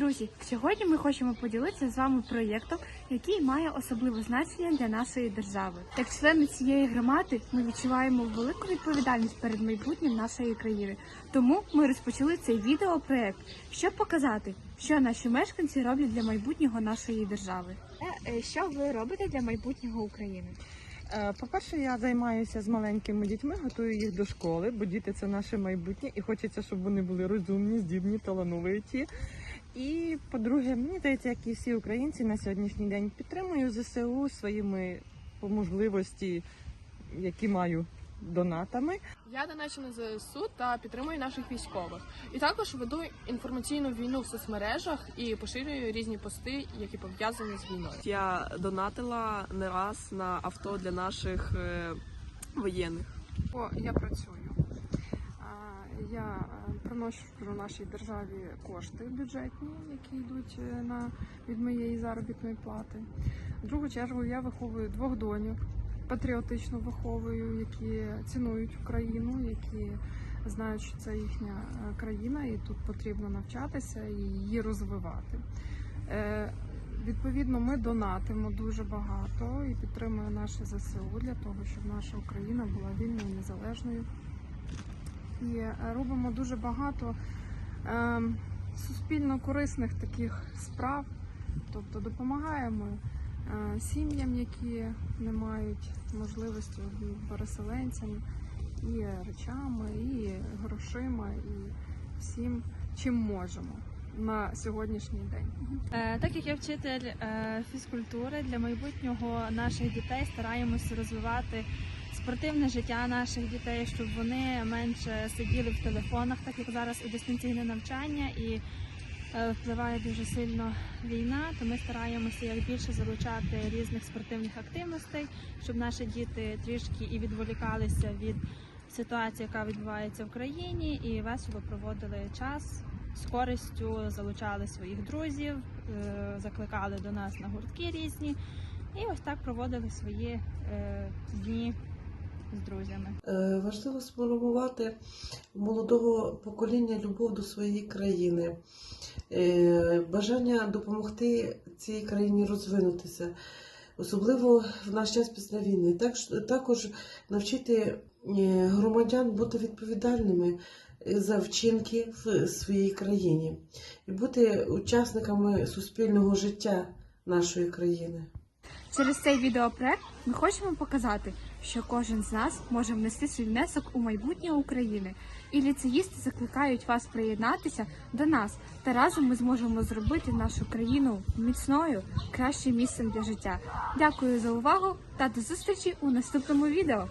Друзі, сьогодні ми хочемо поділитися з вами проєктом, який має особливе значення для нашої держави. Як члени цієї громади, ми відчуваємо велику відповідальність перед майбутнім нашої країни. Тому ми розпочали цей відеопроект, щоб показати, що наші мешканці роблять для майбутнього нашої держави. Е, Що ви робите для майбутнього України? Е, По-перше, я займаюся з маленькими дітьми, готую їх до школи, бо діти це наше майбутнє, і хочеться, щоб вони були розумні, здібні, талановиті. І по-друге, мені здається, як і всі українці на сьогоднішній день підтримую ЗСУ своїми по можливості, які маю донатами. Я доначу на ЗСУ та підтримую наших військових. І також веду інформаційну війну в соцмережах і поширюю різні пости, які пов'язані з війною. Я донатила не раз на авто для наших е, воєнних. Бо я працюю. Я е, приношу нашій державі кошти бюджетні, які йдуть е, на від моєї заробітної плати. В другу чергу я виховую двох доньок, патріотично виховую, які цінують Україну, які знають, що це їхня е, країна, і тут потрібно навчатися і її розвивати. Відповідно, ми донатимо дуже багато і підтримуємо наше ЗСУ для того, щоб наша Україна була вільною, незалежною. І робимо дуже багато е, суспільно корисних таких справ, тобто допомагаємо е, сім'ям, які не мають можливості переселенцям, і речами, і грошима, і всім, чим можемо на сьогоднішній день. Е, Так як я вчитель е, фізкультури для майбутнього наших дітей стараємося розвивати спортивне життя наших дітей, щоб вони менше сиділи в телефонах, так як зараз і дистанційне навчання і е, впливає дуже сильно війна, то ми стараємося як більше залучати різних спортивних активностей, щоб наші діти трішки і відволікалися від ситуації, яка відбувається в країні, і весело проводили час з користю залучали своїх друзів, е, закликали до нас на гуртки різні, і ось так проводили свої е, дні з друзями. Е, Важливо сформувати молодого покоління любов до своєї країни, е, бажання допомогти цій країні розвинутися, особливо в наш час після війни. Так, також навчити е, громадян бути відповідальними за вчинки в своїй країні і бути учасниками суспільного життя нашої країни. Через цей відеопроект ми хочемо показати, що кожен з нас може внести свій внесок у майбутнє України. І ліцеїсти закликають вас приєднатися до нас, та разом ми зможемо зробити нашу країну міцною, кращим місцем для життя. Дякую за увагу та до зустрічі у наступному відео.